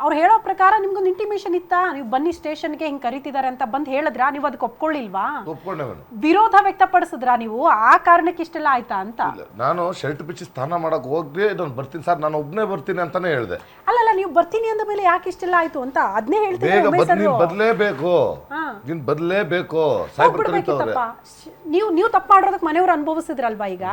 ಅವ್ರು ಹೇಳೋ ಪ್ರಕಾರ ನಿಮ್ಗೊಂದು ಇಂಟಿಮೇಷನ್ ಇತ್ತಾ? ನೀವು ಬನ್ನಿ ಸ್ಟೇಷನ್ಗೆ ಹಿಂಗ್ ಕರಿತಿದಾರೆ ಅಂತ ಬಂದ್ ಹೇಳಿದ್ರಾ? ನೀವು ಅದಕ್ಕೆ ಒಪ್ಕೊಳ್ಳಿಲ್ವಾ? ವಿರೋಧ ವ್ಯಕ್ತಪಡಿಸಿದ್ರಾ ನೀವು? ಆ ಕಾರಣಕ್ಕೆ ಇಷ್ಟೆಲ್ಲ ಆಯ್ತಾ ಅಂತ? ಇಲ್ಲ ನಾನು ಶರ್ಟ್ ಬಿಚ್ಚಿ ಸ್ನಾನ ಮಾಡಕ್ ಹೋಗ್ರಿ ನಾನು ಬರ್ತೀನಿ. ಸರ್ ನಾನು ಒಬ್ನೇ ಬರ್ತೀನಿ ಅಂತಾನೆ ಹೇಳಿದೆ. ಅಲ್ಲಲ್ಲ ನೀವು ಬರ್ತೀನಿ ಅಂದ ಮೇಲೆ ಯಾಕೆ ಇಷ್ಟೆಲ್ಲ ಆಯ್ತು ಅಂತ ಅದನ್ನೇ ಹೇಳ್ತೀನಿ ಬೇಗ ಉಮೇಶ್ ಬದ್ ನೀನ್ ಅವ್ರು. ಬದಲೇಬೇಕು. ಹಾ. ನೀನ್ ಬದಲೇಬೇಕು. ಸಾಯ್ಬಿಟ್ಟು ಕರೀತವ್ರೆ ಹೋಗ್ಬಿಡ್ಬೇಕಿತ್ತಪ್ಪ ನೀವು ನೀವು ತಪ್ಪು ಮಾಡೋದಕ್ಕೆ ಮನೆಯವ್ರು ಅನುಭವಿಸಿದ್ರಲ್ವಾ ಈಗ?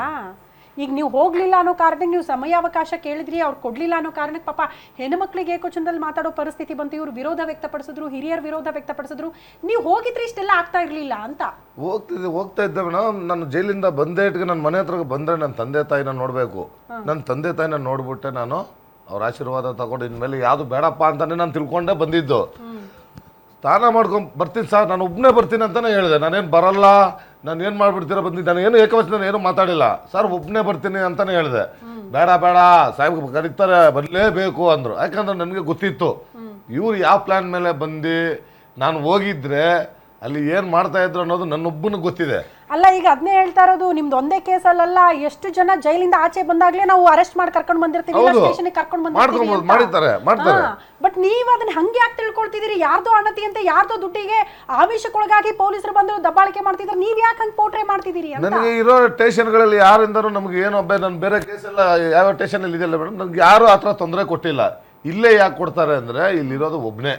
ಈಗ ನೀವು ಹೋಗ್ಲಿಲ್ಲ ಅನ್ನೋ ಕಾರಣಕ್ಕೆ ನೀವು ಸಮಯಾವಕಾಶ ಕೇಳಿದ್ರಿ ಅವ್ರು ಕೊಡ್ಲಿಲ್ಲ ಅನ್ನೋ ಕಾರಣಕ್ಕೆ ಪಾಪ ಹೆಣ್ಮಕ್ಳಿಗೆ ಏಕೋಚನದಲ್ಲಿ ಮಾತಾಡೋ ಪರಿಸ್ಥಿತಿ ಬಂತು ಇವ್ರು ವಿರೋಧ ವ್ಯಕ್ತಪಡಿಸಿದ್ರು ಹಿರಿಯರ ವಿರೋಧ ವ್ಯಕ್ತಪಡಿಸಿದ್ರು. ನೀವು ಹೋಗಿದ್ರೆ ಇಷ್ಟೆಲ್ಲ ಆಗ್ತಾ ಇರ್ಲಿಲ್ಲ ಅಂತ? ಹೋಗ್ತಿದ್ದೆ ಹೋಗ್ತಾ ಇದ್ದೆ ಮೇಡಮ್ ನಾನು ಜೈಲಿಂದ ಬಂದೇ ಇಟ್ಗೆ ನನ್ನ ಮನೆ ಹತ್ರ ಬಂದರೆ ನನ್ನ ತಂದೆ ತಾಯಿನ ನೋಡಬೇಕು. ನನ್ನ ತಂದೆ ತಾಯಿನ ನೋಡ್ಬಿಟ್ಟೆ ನಾನು. ಅವ್ರ ಆಶೀರ್ವಾದ ತಗೊಂಡು ಇನ್ಮೇಲೆ ಯಾವುದು ಬೇಡಪ್ಪ ಅಂತಾನೆ ನಾನು ತಿಳ್ಕೊಂಡೆ ಬಂದಿದ್ದು. ಸ್ನಾನ ಮಾಡ್ಕೊಂಡು ಬರ್ತೀನಿ ಸರ್ ನಾನು ಒಬ್ಬನೇ ಬರ್ತೀನಿ ಅಂತಾನೆ ಹೇಳಿದೆ. ನಾನೇನು ಬರಲ್ಲ. ನಾನು ಏನು ಮಾಡ್ಬಿಡ್ತೀರ ಬಂದು? ನಾನು ಏನು ಏಕವಚನ ಏನು ಮಾತಾಡಿಲ್ಲ. ಸರ್ ಒಬ್ಬನೇ ಬರ್ತೀನಿ ಅಂತಾನೆ ಹೇಳಿದೆ. ಬೇಡ ಬೇಡ ಸಾಹೇಬ್ ಕರೀತಾರೆ ಬರಲೇಬೇಕು ಅಂದರು. ಯಾಕಂದ್ರೆ ನನಗೆ ಗೊತ್ತಿತ್ತು. ಇವ್ರು ಯಾವ ಪ್ಲ್ಯಾನ್ ಮೇಲೆ ಬಂದು? ನಾನು ಹೋಗಿದ್ರೆ ಅಲ್ಲಿ ಏನು ಮಾಡ್ತಾ ಇದ್ರು ಅನ್ನೋದು ನನ್ನೊಬ್ಬನ ಗೊತ್ತಿದೆ. ಅಲ್ಲ ಈಗ ಅದನ್ನೇ ಹೇಳ್ತಾ ಇರೋದು ನಿಮ್ದು ಒಂದೇ ಕೇಸಲ್ಲ ಎಷ್ಟು ಜನ ಜೈಲಿಂದ ಆಚೆ ಬಂದಾಗ್ಲೇ ನಾವು ಅರೆಸ್ಟ್ ಮಾಡಿ ಕರ್ಕೊಂಡು ಬಂದಿರ್ತೀವಿ ಹೌದು. ಸ್ಟೇಷನ್ ಕರ್ಕೊಂಡು ಮಾಡ್ಕೊಬೋದು, ಮಾಡಿರ್ತಾರೆ, ಮಾಡ್ತಾರೆ. ಬಟ್ ನೀವು ಅದನ್ನ ಹಂಗೆ ಯಾಕೆ ತಿಳ್ಕೊಳ್ತಿದ್ದೀರಿ? ಯಾರ್ದೋ ಅಣತಿ ಅಂತ ಯಾರ್ದೋ ದುಡ್ಡಿಗೆ ಆವೇಶಕ್ಕೊಳಗಾಗಿ ಪೊಲೀಸರು ಬಂದ್ರು ದಬ್ಬಾಳಿಕೆ ಮಾಡ್ತಿದ್ರು ನೀವ್ ಯಾಕೆ ಹಂಗೆ ಪೋಟ್ರೆ ಮಾಡ್ತಿದ್ದೀರಿ ಅಂತ? ನನಗೆ ಇರೋ ಸ್ಟೇಷನ್ಗಳಲ್ಲಿ ಯಾರಿಂದನೂ ನಮ್ಗೆ ಏನು ಒಬ್ಬ ನಾನು ಬೇರೆ ಕೇಸೆಲ್ಲ ಯಾವ ಸ್ಟೇಷನಲ್ಲಿ ಇದೆಯಲ್ಲ ಮೇಡಮ್ ನನಗೆ ಯಾರು ಆ ಥರ ತೊಂದರೆ ಕೊಟ್ಟಿಲ್ಲ. ಇಲ್ಲೇ ಯಾಕೆ ಕೊಡ್ತಾರೆ ಅಂದರೆ ಇಲ್ಲಿರೋದು ಒಬ್ಬನೇ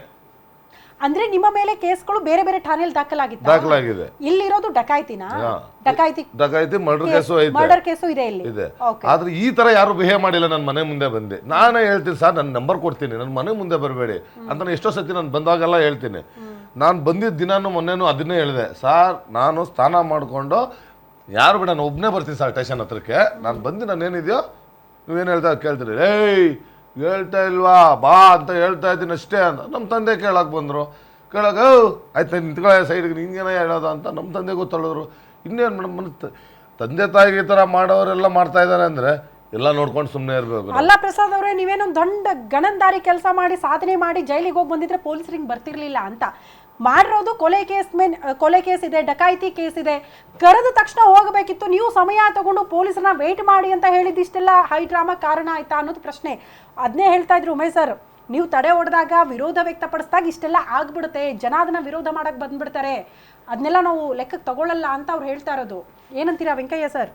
ಅಂದ್ರೆ ನಿಮ್ಮ ಮೇಲೆ ಕೇಸ್ಗಳು ಬೇರೆ ಬೇರೆ ಠಾಣೆಯಲ್ಲಿ ದಾಖಲಾಗಿದೆ ದಾಖಲಾಗಿದೆ. ಇಲ್ಲಿರೋದು ಡಕಾಯ್ತಿನ? ಡಕಾಯ್ತಿ ಡಕಾಯ್ತಿ ಮರ್ಡರ್ ಕೇಸು ಇದೆ ಮರ್ಡರ್ ಕೇಸು ಇದೆ ಇಲ್ಲಿ. ಇದೆ. ಆದ್ರೆ ಈ ತರ ಯಾರು ಬಿಹೇವ್ ಮಾಡಿಲ್ಲ ನನ್ನ ಮನೆ ಮುಂದೆ ಬಂದೆ. ನಾನೇ ಹೇಳ್ತೀನಿ ಸರ್ ನನ್ನ ನಂಬರ್ ಕೊಡ್ತೀನಿ. ನನ್ನ ಮನೆ ಮುಂದೆ ಬರಬೇಡಿ. ಅಂತ ನಾನು ಎಷ್ಟೋ ಸತಿ ನಾನು ಬಂದಾಗೆಲ್ಲ ಹೇಳ್ತೀನಿ. ನಾನು ಬಂದಿದ್ದ ದಿನಾನು ಮೊನ್ನೆನೂ ಅದನ್ನೇ ಹೇಳಿದೆ ಸರ್ ನಾನು ಸ್ನಾನ ಮಾಡಿಕೊಂಡು ಯಾರು ಬಿಡ ನಾನು ಒಬ್ಬನೇ ಬರ್ತೀನಿ ಸರ್ ಸ್ಟೇಷನ್ ಹತ್ರಕ್ಕೆ. ನಾನು ಬಂದು ನಾನು ಏನಿದೆಯೋ ನೀವೇನು ಹೇಳ್ತಾ ಕೇಳ್ತೀರಿ? ಏಯ್ ಹೇಳ್ತಾ ಇಲ್ವಾ? ಬಾ ಅಂತ ಹೇಳ್ತಾ ಇದ್ದೀನಿ ಅಷ್ಟೇ ಅಂತ ನಮ್ಮ ತಂದೆ ಕೇಳಕ್ಕೆ ಬಂದರು. ಕೇಳಕ್ಕೆ ಆಯ್ತು ನಿಂತ್ಕೊಳ್ಳೆ ಸೈಡ್ಗೆ ನಿಂಗೇನ ಹೇಳೋದು? ಅಂತ ನಮ್ಮ ತಂದೆ ಗೊತ್ತಳಿದ್ರು. ಇನ್ನೇನು ಮೇಡಮ್ ಮನಸ್ಸು ತಂದೆ ತಾಯಿಗೆ ಈ ಥರ ಮಾಡೋರೆಲ್ಲ ಮಾಡ್ತಾ ಇದ್ದಾರೆ ಅಂದರೆ ಎಲ್ಲ ನೋಡ್ಕೊಂಡು ಸುಮ್ಮನೆ ಇರಬೇಕು ಅಲ್ಲ ಪ್ರಸಾದ್ ಅವರೇ ನೀವೇನೊಂದು ದೊಡ್ಡ ಗಣಂದಾರಿ ಕೆಲಸ ಮಾಡಿ, ಸಾಧನೆ ಮಾಡಿ ಜೈಲಿಗೆ ಹೋಗಿ ಬಂದಿದ್ರೆ ಪೊಲೀಸರಿಗೆ ಬರ್ತಿರ್ಲಿಲ್ಲ ಅಂತ. ಮಾಡಿರೋದು ಕೊಲೆ ಕೇಸ್ ಮೇನ್ ಕೊಲೆ ಕೇಸ್ ಇದೆ ಡಕಾಯಿತಿ ಕೇಸ್ ಇದೆ. ಕರೆದ ತಕ್ಷಣ ಹೋಗಬೇಕಿತ್ತು ನೀವು ಸಮಯ ತಗೊಂಡು ಪೊಲೀಸರನ್ನ ವೇಟ್ ಮಾಡಿ ಅಂತ ಹೇಳಿದಿಷ್ಟೆಲ್ಲ ಹೈ ಡ್ರಾಮಾ ಕಾರಣ ಆಯ್ತಾ ಅನ್ನೋದು ಪ್ರಶ್ನೆ. ಅದನ್ನೇ ಹೇಳ್ತಾ ಇದ್ರು ಉಮೇಶ್ ಸರ್ ನೀವು ತಡೆ ಹೊಡೆದಾಗ ವಿರೋಧ ವ್ಯಕ್ತಪಡಿಸಿದಾಗ ಇಷ್ಟೆಲ್ಲ ಆಗ್ಬಿಡುತ್ತೆ ಜನ ಅದನ್ನ ವಿರೋಧ ಮಾಡಕ್ ಬಂದ್ಬಿಡ್ತಾರೆ. ಅದನ್ನೆಲ್ಲ ನಾವು ಲೆಕ್ಕಕ್ಕೆ ತಗೊಳ್ಳಲ್ಲ ಅಂತ ಅವ್ರು ಹೇಳ್ತಾ ಇರೋದು. ಏನಂತೀರಾ ವೆಂಕಯ್ಯ ಸರ್?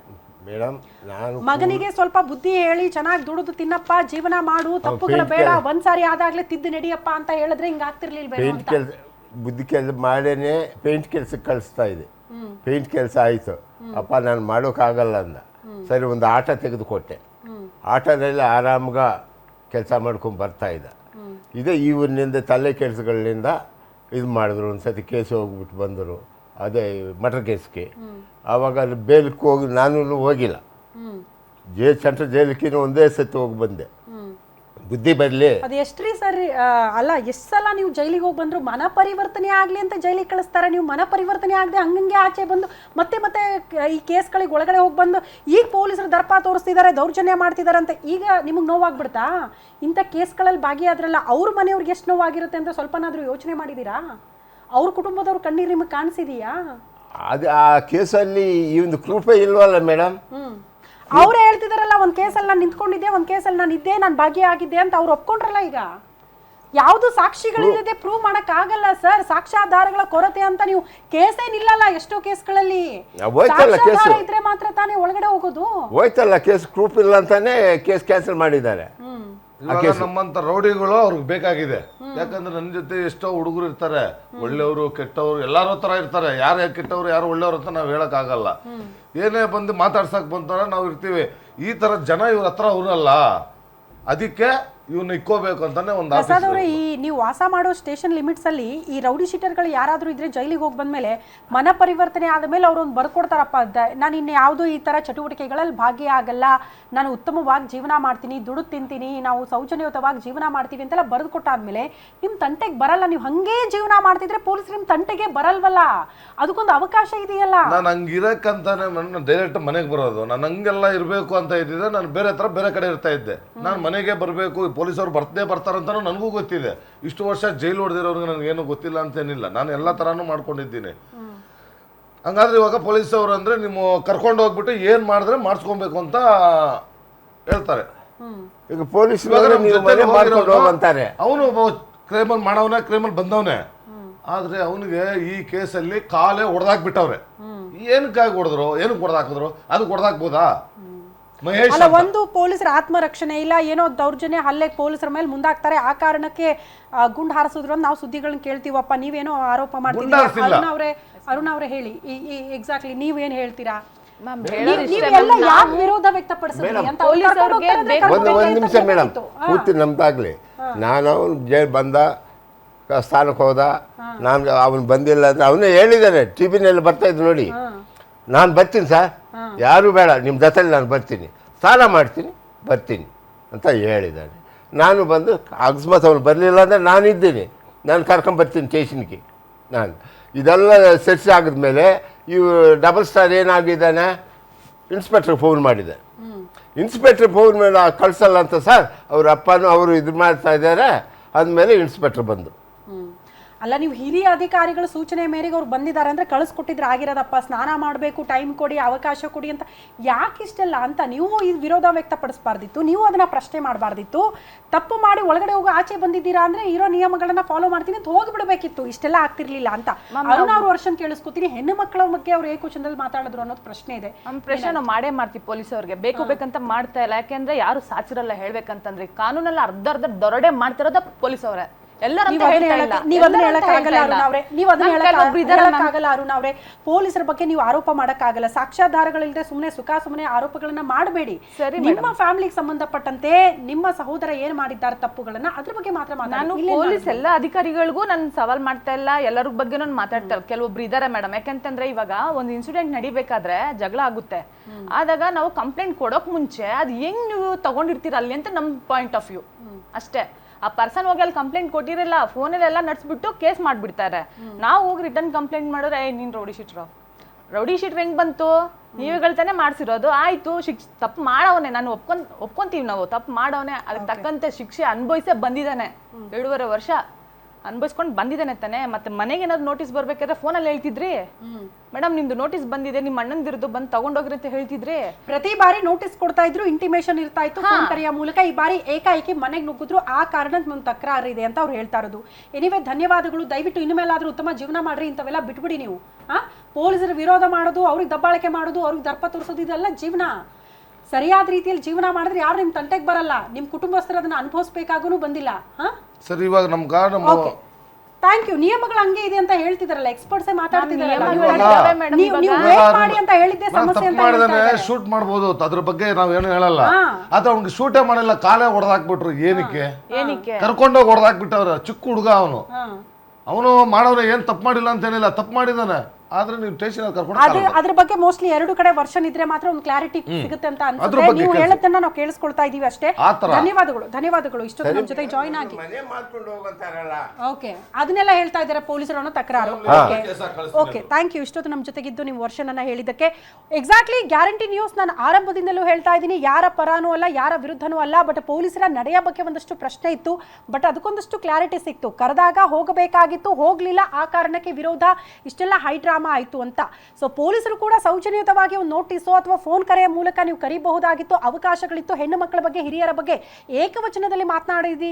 ಮೇಡಮ್ ನಾನು ಮಗನಿಗೆ ಸ್ವಲ್ಪ ಬುದ್ಧಿ ಹೇಳಿ ಚೆನ್ನಾಗಿ ದುಡಿದು ತಿನ್ನಪ್ಪ ಜೀವನ ಮಾಡು ತಪ್ಪುಗಳ ಬೇಡ ಒಂದ್ಸಾರಿ ಆದಾಗ್ಲೇ ತಿದ್ದು ನಡಿಯಪ್ಪ ಅಂತ ಹೇಳಿದ್ರೆ ಹಿಂಗ ಬುದ್ಧಿ ಕೆಲಸ ಮಾಡೇನೆ ಪೇಂಟ್ ಕೆಲಸಕ್ಕೆ ಕಳಿಸ್ತಾ ಇದೆ. ಪೇಂಟ್ ಕೆಲಸ ಆಯಿತು. ಅಪ್ಪ ನಾನು ಮಾಡೋಕ್ಕಾಗಲ್ಲ ಅಂದ. ಸರಿ ಒಂದು ಆಟ ತೆಗೆದುಕೊಟ್ಟೆ. ಆಟದಲ್ಲಿ ಆರಾಮ್ಗ ಕೆಲಸ ಮಾಡ್ಕೊಂಡು ಬರ್ತಾ ಇದ್ದ. ಇದೇ ಇವನಿಂದ ತಲೆ ಕೆಲಸಗಳಿಂದ ಇದು ಮಾಡಿದ್ರು. ಒಂದು ಸತಿ ಕೇಸ್ ಹೋಗ್ಬಿಟ್ಟು ಬಂದರು. ಅದೇ ಮಟರ್ ಕೇಸ್ಗೆ. ಆವಾಗ ಅಲ್ಲಿ ಬೇಲಕ್ಕೆ ಹೋಗಿ ನಾನು ಹೋಗಿಲ್ಲ. ಜೇಲ್ ಜೈಲ್ ಸೆಂಟ್ರಲ್ ಜೈಲಿಗೆ ಒಂದೇ ಸತಿ ಹೋಗಿ ಬಂದೆ. ಬುದ್ಧಿ ಬರಲಿ. ಅದು ಎಷ್ಟ್ರಿ ಸರ್ ಅಲ್ಲ ಎಷ್ಟ್ ಸಲ ನೀವು ಜೈಲಿಗೆ ಹೋಗಿ ಬಂದ್ರು ಮನ ಪರಿವರ್ತನೆ ಆಗ್ಲಿ ಅಂತ ಜೈಲಿಗೆ ಕಳಿಸ್ತಾರೆ. ನೀವು ಮನ ಪರಿವರ್ತನೆ ಆಗದೆ ಹಂಗಂಗೆ ಆಚೆ ಬಂದು ಮತ್ತೆ ಮತ್ತೆ ಈ ಕೇಸ್ಗಳಿಗೆ ಒಳಗಡೆ ಹೋಗಿ ಬಂದು ಈಗ ಪೊಲೀಸರು ದರ್ಪ ತೋರಿಸ್ತಿದ್ದಾರೆ ದೌರ್ಜನ್ಯ ಮಾಡ್ತಿದ್ದಾರೆ ಅಂತ ಈಗ ನಿಮಗೆ ನೋವಾಗ್ಬಿಡ್ತಾ? ಇಂಥ ಕೇಸ್ಗಳಲ್ಲಿ ಭಾಗಿಯಾದ್ರಲ್ಲ ಅವ್ರ ಮನೆಯವ್ರಿಗೆ ಎಷ್ಟು ನೋವಾಗಿರುತ್ತೆ ಅಂತ ಸ್ವಲ್ಪನಾದರೂ ಯೋಚನೆ ಮಾಡಿದೀರಾ? ಅವ್ರ ಕುಟುಂಬದವ್ರ ಕಣ್ಣೀರು ನಿಮಗೆ ಕಾಣಿಸಿದೆಯಾ? ಅದು ಆ ಕೇಸಲ್ಲಿ ಈ ಒಂದು ಕೃಪೆ ಇಲ್ವಲ್ಲ ಮೇಡಮ್? ಅವ್ರೇ ಹೇಳ್ತಿದಾರಲ್ಲ ಒಂದ್ ಕೇಸಲ್ಲಿ ನಾನು ನಿಂತ್ಕೊಂಡಿದ್ದೆ ಒಂದ್ ಕೇಸಲ್ಲಿ ನಾನು ಇದ್ದೆ ನಾನು ಭಾಗಿಯಾಗಿದ್ದೆ ಅಂತ ಅವ್ರು ಒಪ್ಕೊಂಡ್ರಲ್ಲ ಈಗ? ಯಾವುದು ಸಾಕ್ಷಿಗಳಿಲ್ಲದೆ ಪ್ರೂವ್ ಮಾಡಕ್ ಆಗಲ್ಲ ಸರ್ ಸಾಕ್ಷ್ಯಾಧಾರಗಳ ಕೊರತೆ ಅಂತ ನೀವು ಕೇಸೇ ನಿಲ್ಲಲ್ಲ ಎಷ್ಟೋ ಕೇಸ್ಗಳಲ್ಲಿ. ಹೋಯ್ತಲ್ಲ ಕೇಸು. ಸಾಕ್ಷ್ಯಾಧಾರ ಇದ್ರೆ ಮಾತ್ರ ತಾನೇ ಒಳಗಡೆ ಹೋಗೋದು. ಹೋಯ್ತಲ್ಲ ಕೇಸ್ ಪ್ರೂಫ್ ಇಲ್ಲ ಅಂತಾನೆ ಕೇಸ್ ಕ್ಯಾನ್ಸಲ್ ಮಾಡಿದ್ದಾರೆ. ಇವಾಗ ನಮ್ಮಂತ ರೌಡಿಗಳು ಅವ್ರಿಗೆ ಬೇಕಾಗಿದೆ. ಯಾಕಂದ್ರೆ ನನ್ನ ಜೊತೆ ಎಷ್ಟೋ ಹುಡುಗರು ಇರ್ತಾರೆ. ಒಳ್ಳೆಯವರು ಕೆಟ್ಟವರು ಎಲ್ಲಾರು ತರ ಇರ್ತಾರೆ. ಯಾರು ಕೆಟ್ಟವರು ಯಾರು ಒಳ್ಳೆಯವರು ಅಂತ ನಾವು ಹೇಳಕ್ ಆಗಲ್ಲ ಏನೇ ಬಂದು ಮಾತಾಡ್ಸಕ್ ಬಂತಾರ ನಾವು ಇರ್ತೀವಿ. ಈ ತರ ಜನ ಇವ್ರ ಹತ್ರ ಅವ್ರಲ್ಲ. ಅದಕ್ಕೆ ಇವ್ನ ಇಕ್ಕೋಬೇಕು ಅಂತಾನೆ ಒಂದು ಪ್ರಸಾದ್ ಆಫೀಸ್ ಅವರೇ ಈ ನೀವು ವಾಸ ಮಾಡೋ ಸ್ಟೇಷನ್ ಲಿಮಿಟ್ಸ್ ಅಲ್ಲಿ ಈ ರೌಡಿ ಶೀಟರ್ಗಳು ಯಾರಾದ್ರೂ ಇದ್ರೆ ಜೈಲಿಗೆ ಹೋಗಿ ಬಂದ್ಮೇಲೆ ಮನ ಪರಿವರ್ತನೆ ಆದ್ಮೇಲೆ ಅವ್ರೊಂದು ಬರ್ಕೊಡ್ತಾರಪ್ಪ ದ- ನಾನು ಇನ್ನು ಯಾವುದೋ ಈ ತರ ಚಟುವಟಿಕೆಗಳಲ್ಲಿ ಭಾಗಿಯಾಗಲ್ಲ ನಾನು ಉತ್ತಮವಾಗಿ ಜೀವನ ಮಾಡ್ತೀನಿ ದುಡ್ಡು ತಿಂತೀನಿ ನಾವು ಸೌಜನ್ಯಯುತವಾಗಿ ಜೀವನ ಮಾಡ್ತೀವಿ ಅಂತೆಲ್ಲ ಬರೆದು ಕೊಟ್ಟಾದ್ಮೇಲೆ ನಿಮ್ಮ ತಂಟೆಗೆ ಬರಲ್ಲ. ನೀವು ಹಂಗೇ ಜೀವನ ಮಾಡ್ತಿದ್ರೆ ಪೊಲೀಸ್ ನಿಮ್ಮ ತಂಟೆಗೆ ಬರಲ್ವಲ್ಲ. ಅದಕ್ಕೊಂದು ಅವಕಾಶ ಇದೆಯಲ್ಲ. ನಾನು ಹಂಗಿರಕ್ಕಂತಾನೆ ನನ್ನ ಡೈರೆಕ್ಟ್ ಮನೆಗೆ ಬರೋದು. ನಾನು ಹಂಗೆಲ್ಲ ಇರಬೇಕು ಅಂತ ಇದ್ದಿದ್ರೆ ನಾನು ಬೇರೆ ತರ ಬೇರೆ ಕಡೆ ಇರ್ತಾ ಇದ್ದೆ. ನಾನು ಮನೆಗೆ ಬರಬೇಕು ಪೊಲೀಸರು ಬರ್ತೇ ಬರ್ತಾರಂತನೂ ನನಗೂ ಗೊತ್ತಿದೆ. ಇಷ್ಟು ವರ್ಷ ಜೈಲು ಹೊಡೆದಿರೋರ್ಗೆ ನನಗೇನು ಗೊತ್ತಿಲ್ಲ ಅಂತೇನಿಲ್ಲ. ನಾನು ಎಲ್ಲ ಥರನೂ ಮಾಡ್ಕೊಂಡಿದ್ದೀನಿ. ಹಂಗಾದ್ರೆ ಇವಾಗ ಪೊಲೀಸ್ ಅವರು ಅಂದರೆ ನಿಮ್ಮ ಕರ್ಕೊಂಡು ಹೋಗ್ಬಿಟ್ಟು ಏನು ಮಾಡಿದ್ರೆ ಮಾಡಿಸ್ಕೊಬೇಕು ಅಂತ ಹೇಳ್ತಾರೆ. ಈಗ ಪೊಲೀಸ್ ಅವನು ಕ್ರೈಮಲ್ ಮಾಡವನೇ ಕ್ರೈಮಲ್ ಬಂದವನೇ. ಆದ್ರೆ ಅವನಿಗೆ ಈ ಕೇಸಲ್ಲಿ ಕಾಲೇ ಹೊಡೆದಾಕ್ಬಿಟ್ಟವ್ರೆ ಏನಕ್ಕಾಗಿ ಹೊಡೆದ್ರು? ಏನಕ್ಕೆ ಹೊಡೆದಾಕಿದ್ರು? ಅದು ಹೊಡೆದಾಕ್ಬೋದಾ? ಅಲ್ಲ. ಒಂದು ಪೊಲೀಸರ ಆತ್ಮರಕ್ಷಣೆ ಇಲ್ಲ ಏನೋ ದೌರ್ಜನ್ಯ ಹಲ್ಲೆ ಪೊಲೀಸರ ಮೇಲೆ ಮುಂದಾಗ್ತಾರೆ. ಆ ಕಾರಣಕ್ಕೆ ಗುಂಡ್ ಹಾರಿಸೋದ್ರ ನಾವು ಸುದ್ದಿಗಳನ್ನ ಕೇಳ್ತೀವಪ್ಪ. ನೀವೇನೋ ಆರೋಪ ಮಾಡ್ತಿದ್ದೀರಾ? ಹಾರ್ಸಿಲ್ಲ. ಅರುಣ್ ಅವರೇ ಅರುಣ್ ಅವರೇ ಹೇಳಿ. ಈ ಎಕ್ಸಾಕ್ಟ್ಲಿ ನೀವೇನ್ ಹೇಳ್ತೀರಾ? ನೀವ್- ಏನ್. ಯಾಕೆ ವಿರೋಧ ಒಂದು ಒಂದು ನಿಮಿಷ ಮೇಡಮ್ ಗೊತ್ತಾಯ್ತು. ನಮ್ದಾಗ್ಲಿ. ನಾನು ಅವನು ಜೈಲ್ ಬಂದ ಸ್ಥಾನಕ್ಕೆ ಹೋದ ನಾನು ಅವನು ಬಂದಿಲ್ಲ ಅಂದ್ರೆ ಅವನೇ ಹೇಳಿದ್ದಾನೆ ಟಿ ವಿನಲ್ಲಿ ಬರ್ತಾ ಇದ್ದು ನೋಡಿ. ನಾನು ಬರ್ತೀನಿ ಸರ್ ಯಾರು ಬೇಡ ನಿಮ್ಮ ಜೊತೆಲಿ ನಾನು ಬರ್ತೀನಿ. ಸ್ನಾನ ಮಾಡ್ತೀನಿ ಬರ್ತೀನಿ ಅಂತ ಹೇಳಿದ್ದಾನೆ ನಾನು ಬಂದು ಅಕಸ್ಮಾತ್ ಅವನು ಬರಲಿಲ್ಲ ಅಂದರೆ ನಾನು ಇದ್ದೀನಿ ನಾನು ಕರ್ಕೊಂಬರ್ತೀನಿ ಸ್ಟೇಷನ್ಗೆ. ನಾನು. ಇದೆಲ್ಲ ಸೆಟ್ಸ್ ಆಗಿದ್ಮೇಲೆ ಇವು ಡಬಲ್ ಸ್ಟಾರ್ ಏನಾಗಿದ್ದಾನೆ? ಇನ್ಸ್ಪೆಕ್ಟ್ರಿಗೆ ಫೋನ್ ಮಾಡಿದೆ. ಇನ್ಸ್ಪೆಕ್ಟ್ರ್ ಫೋನ್ ಮೇಲೆ ಕಳಿಸಲ್ಲ ಅಂತ ಸರ್ ಅವ್ರ ಅಪ್ಪನೂ ಅವರು ಇದು ಮಾಡ್ತಾ ಇದ್ದಾರೆ. ಅಂದಮೇಲೆ ಇನ್ಸ್ಪೆಕ್ಟ್ರ್ ಬಂದು. ಹ್ಮ್. ಅಲ್ಲ ನೀವು ಹಿರಿಯ ಅಧಿಕಾರಿಗಳ ಸೂಚನೆ ಮೇರೆಗೆ ಅವ್ರು ಬಂದಿದ್ದಾರೆ ಅಂದರೆ ಕಳಿಸ್ಕೊಟ್ಟಿದ್ರೆ ಆಗಿರೋದಪ್ಪ ಸ್ನಾನ ಮಾಡಬೇಕು ಟೈಮ್ ಕೊಡಿ ಅವಕಾಶ ಕೊಡಿ ಅಂತ. ಯಾಕೆ ಇಷ್ಟೆಲ್ಲ ಅಂತ ನೀವು ಇದು ವಿರೋಧ ವ್ಯಕ್ತಪಡಿಸಬಾರ್ದಿತ್ತು ನೀವು ಅದನ್ನ ಪ್ರಶ್ನೆ ಮಾಡಬಾರ್ದಿತ್ತು. ತಪ್ಪು ಮಾಡಿ ಒಳಗಡೆ ಹೋಗಿ ಆಚೆ ಬಂದಿದ್ದೀರಾ ಅಂದ್ರೆ ಇರೋ ನಿಯಮಗಳನ್ನು ಫಾಲೋ ಮಾಡ್ತೀನಿ ಅಂತ ಹೋಗಿಬಿಡಬೇಕಿತ್ತು. ಇಷ್ಟೆಲ್ಲ ಆಗ್ತಿರ್ಲಿಲ್ಲ ಅಂತ. ಅರುಣ ಅವ್ರ ವರ್ಷನ್ ಕೇಳಿಸ್ಕೊತೀನಿ ಹೆಣ್ಣು ಮಕ್ಕಳ ಬಗ್ಗೆ ಅವ್ರು ಏಕವಚನದಲ್ಲಿ ಮಾತಾಡಿದ್ರು ಅನ್ನೋದು ಪ್ರಶ್ನೆ ಇದೆ. ಪ್ರಶ್ನೆ ನಾವು ಮಾಡೇ ಮಾಡ್ತೀವಿ ಪೊಲೀಸ್ ಅವ್ರಿಗೆ. ಬೇಕು ಬೇಕಂತ ಮಾಡ್ತಾ ಇಲ್ಲ. ಯಾಕೆಂದ್ರೆ ಯಾರು ಸಾಚಿರಲ್ಲ ಹೇಳ್ಬೇಕಂತಂದ್ರೆ ಕಾನೂನೆಲ್ಲ ಅರ್ಧ ಅರ್ಧ ದೊರಡೆ ಮಾಡ್ತಿರೋದ ಪೊಲೀಸ್ ಅವರೇ. ಪೊಲೀಸರ ಬಗ್ಗೆ ನೀವು ಆರೋಪ ಮಾಡಕ್ಕಾಗಲ್ಲ. ಸಾಕ್ಷ್ಯಾಧಾರಗಳಿಲ್ಲದೆ ಸುಮ್ಮನೆ ಸುಖ ಸುಮ್ಮನೆ ಆರೋಪಗಳನ್ನ ಮಾಡಬೇಡಿ. ನಿಮ್ಮ ಫ್ಯಾಮಿಲಿಗೆ ಸಂಬಂಧಪಟ್ಟಂತೆ ನಿಮ್ಮ ಸಹೋದರ ಏನ್ ಮಾಡಿದ್ದಾರೆ ತಪ್ಪುಗಳನ್ನ ಅದ್ರ ಬಗ್ಗೆ ಮಾತ್ರ ನಾನು ಪೊಲೀಸ್ ಎಲ್ಲ ಅಧಿಕಾರಿಗಳಿಗೂ ನಾನು ಸವಾಲ್ ಮಾಡ್ತಾ ಇಲ್ಲ. ಎಲ್ಲರ ಬಗ್ಗೆ ನಾನು ಮಾತಾಡ್ತಾ ಇಲ್ಲ. ಕೆಲವೊಬ್ರು ಇದಾರೆ ಮೇಡಮ್. ಯಾಕಂತಂದ್ರೆ ಇವಾಗ ಒಂದು ಇನ್ಸಿಡೆಂಟ್ ನಡಿಬೇಕಾದ್ರೆ ಜಗಳ ಆಗುತ್ತೆ. ಆದಾಗ ನಾವು ಕಂಪ್ಲೇಂಟ್ ಕೊಡೋಕ್ ಮುಂಚೆ ಅದು ಹೆಂಗ್ ನೀವು ತಗೊಂಡಿರ್ತೀರ ಅಲ್ಲಿ ಅಂತ ನಮ್ ಪಾಯಿಂಟ್ ಆಫ್ ವ್ಯೂ ಅಷ್ಟೇ. ಆ ಪರ್ಸನ್ ಹೋಗಿ ಅಲ್ಲಿ ಕಂಪ್ಲೇಂಟ್ ಕೊಟ್ಟಿರಲ್ಲ ಫೋನಲ್ಲಿ ಎಲ್ಲ ನಡ್ಸ್ಬಿಟ್ಟು ಕೇಸ್ ಮಾಡ್ಬಿಡ್ತಾರೆ. ನಾವು ಹೋಗಿ ರಿಟರ್ನ್ ಕಂಪ್ಲೇಂಟ್ ಮಾಡಿದ್ರೆ ಏ ನೀನು ರೌಡಿ ಶೀಟ್ರು ರೌಡಿ ಶೀಟ್ರ್ ಹೆಂಗೆ ಬಂತು? ನೀವುಗಳ್ತಾನೆ ಮಾಡ್ಸಿರೋದು. ಆಯಿತು ಶಿಕ್ಷ ತಪ್ಪು ಮಾಡವನೆ. ನಾನು ಒಪ್ಕೊಂಡ್ ಒಪ್ಕೊಂತೀವಿ ನಾವು. ತಪ್ಪು ಮಾಡವನೆ. ಅದಕ್ಕೆ ತಕ್ಕಂತೆ ಶಿಕ್ಷೆ ಅನುಭವಿಸೇ ಬಂದಿದ್ದಾನೆ. ಎರಡೂವರೆ ವರ್ಷ ಅನ್ಭವಿಸ್ಕೊಂಡು ಬಂದಿದ್ದಾನೆ ತಾನೆ. ಮತ್ತೆ ಮನೆಗೆ ಏನಾದ್ರು ನೋಟಿಸ್ ಬರ್ಬೇಕಾದ್ರೆ ಫೋನಲ್ಲಿ ಹೇಳ್ತಿದ್ರಿ? ಮೇಡಮ್ ನಿಮ್ದು ನೋಟಿಸ್ ಬಂದಿದೆ ನಿಮ್ಮ ಅಣ್ಣಂದಿರದು ಬಂದು ತಗೊಂಡೋಗ್ರಿ ಅಂತ ಹೇಳ್ತಿದ್ರಿ. ಪ್ರತಿ ಬಾರಿ ನೋಟಿಸ್ ಕೊಡ್ತಾ ಇದ್ರು ಇಂಟಿಮೇಷನ್ ಇರ್ತಾ ಇತ್ತು ಫೋನ್ ಕರೆಯ ಮೂಲಕ ಈ ಬಾರಿ ಏಕಾಏಕಿ ಮನೆಗೆ ನುಗ್ಗಿದ್ರು ಆ ಕಾರಣಕ್ಕೆ ಒಂದು ತಕರಾರು ಇದೆ ಅಂತ ಅವ್ರು ಹೇಳ್ತಾ ಇರೋದು. ಎನಿವೆ ಧನ್ಯವಾದಗಳು. ದಯವಿಟ್ಟು ಇನ್ಮೇಲಾದ್ರೂ ಉತ್ತಮ ಜೀವನ ಮಾಡ್ರಿ ಇಂಥವೆಲ್ಲ ಬಿಟ್ಬಿಡಿ ನೀವು. ಆ? ಪೊಲೀಸರ ವಿರೋಧ ಮಾಡೋದು ಅವ್ರಿಗೆ ದಬ್ಬಾಳಿಕೆ ಮಾಡೋದು ಅವ್ರಿಗೆ ದರ್ಪ ತೋರಿಸೋದು ಇದೆಲ್ಲ ಜೀವನ. ಸರಿಯಾದ ರೀತಿಯಲ್ಲಿ ಜೀವನ ಮಾಡಿದ್ರೆ ಯಾರು ನಿಮ್ಮ ತಂಟೆಗೆ ಬರಲ್ಲ. ನಿಮ್ಮ ಕುಟುಂಬಸ್ಥರು ಅದನ್ನ ಅನುಭವಿಸ್ಬೇಕಾಗೂ ಬಂದಿಲ್ಲ. ಹಾ ಸರ್ ಇವಾಗ ನಮ್ಮ ಓಕೆ ಥ್ಯಾಂಕ್ ಯು ನಿಯಮಗಳು ಹಂಗೆ ಇದೆ ಅಂತ ಹೇಳ್ತಿದಾರಲ್ಲ ಎಕ್ಸ್ಪರ್ಟ್ಸ್ ಮಾತಾಡ್ತಿದ್ದಾರೆ ನೀವು? ನೀವು ನೀವು ಅಂತ ಹೇಳಿದ್ದೆ ಸಮಸ್ಯೆ ತಪ್ಪು ಮಾಡಿದಾನೆ. ಶೂಟ್ ಮಾಡ್ಬೋದು ಅದ್ರ ಬಗ್ಗೆ ಏನು ಹೇಳಲ್ಲ. ಆದ್ರೆ ಅವ್ನಿಗೆ ಶೂಟೇ ಮಾಡಲ್ಲ ಕಾಲೇ ಹೊಡೆದಾಕ್ಬಿಟ್ರು ಏನಕ್ಕೆ? ಏನಕ್ಕೆ? ಕರ್ಕೊಂಡೋಗಿ ಹೊಡೆದಾಕ್ಬಿಟ್ಟವ್ರ ಚಿಕ್ಕ ಹುಡುಗ ಅವನು. ಅವನು ಮಾಡೋನು ಏನ್ ತಪ್ಪು ಮಾಡಿಲ್ಲ ಅಂತ ಏನಿಲ್ಲ. ತಪ್ಪು ಮಾಡಿದಾನೆ. ಆದ್ರೆ ನೀವು ಸ್ಟೇಷನ್ ಕರ್ಕೊಂಡು ಅದ್ರ ಅದ್ರ ಬಗ್ಗೆ ಮೋಸ್ಟ್ಲಿ ಎರಡು ಕಡೆ ವರ್ಷನ್ ಇದ್ರೆ ಮಾತ್ರ ಒಂದು ಕ್ಲಾರಿಟಿ ಸಿಗುತ್ತೆ ಅಂತ ಅದ್ರ ಅನ್ಸುತ್ತೆ. ನೀವು ಹೇಳೋದನ್ನ ಹೇಳತ್ತನ್ನ ನಾವು ಕೇಳಿಸ್ಕೊಳ್ತಾ ಇದೀವಿ ಅಷ್ಟೇ. ಧನ್ಯವಾದಗಳು ಧನ್ಯವಾದಗಳು. ಇಷ್ಟೊತ್ತು ನಮ್ಮ ಜೊತೆ ಜಾಯಿನ್ ಆಗಿ. ಮನೆ ಮಾಡ್ಕೊಂಡು ಹೋಗಂತಾರಲ್ಲ. ಓಕೆ ಅದನ್ನೆಲ್ಲ ಹೇಳ್ತಾ ಇದ್ದಾರೆ ಪೊಲೀಸರು ಅನ್ನೋ ತಕರಾರು. ಓಕೆ ಓಕೆ ಥ್ಯಾಂಕ್ ಯು ಇಷ್ಟೊತ್ತು ನಮ್ಮ ಜೊತೆಗಿದ್ದು ನೀವು ಅನ್ನ ಹೇಳಿದ್ದಕ್ಕೆ. ಎಕ್ಸಾಕ್ಟ್ಲಿ ಗ್ಯಾರಂಟಿ ನ್ಯೂಸ್ ನಾನು ಆರಂಭದಿಂದಲೂ ಹೇಳ್ತಾ ಇದ್ದೀನಿ. ಯಾರ ಪರಾನೂ ಅಲ್ಲ ಯಾರ ವಿರುದ್ಧನೂ ಅಲ್ಲ ಬಟ್ ಪೊಲೀಸರ ನಡೆಯ ಬಗ್ಗೆ ಒಂದಷ್ಟು ಪ್ರಶ್ನೆ ಇತ್ತು. ಬಟ್ ಅದಕ್ಕೊಂದಷ್ಟು ಕ್ಲಾರಿಟಿ ಸಿಕ್ತು. ಕರೆದಾಗ ಹೋಗಬೇಕಾಗಿತ್ತು ಹೋಗ್ಲಿಲ್ಲ ಆ ಕಾರಣಕ್ಕೆ ವಿರೋಧ. ಇಷ್ಟೆಲ್ಲ ಹೈ ಡ್ರಾಮಾ ಆಯಿತು ಅಂತ. ಸೊ ಪೊಲೀಸರು ಕೂಡ ಸೌಜನ್ಯಯುತವಾಗಿ ಒಂದು ನೋಟಿಸು ಅಥವಾ ಫೋನ್ ಕರೆಯ ಮೂಲಕ ನೀವು ಕರೀಬಹುದಾಗಿತ್ತು, ಅವಕಾಶಗಳಿತ್ತು. ಹೆಣ್ಣು ಮಕ್ಕಳ ಬಗ್ಗೆ, ಹಿರಿಯರ ಬಗ್ಗೆ ಏಕವಚನದಲ್ಲಿ ಮಾತನಾಡಿದಿ?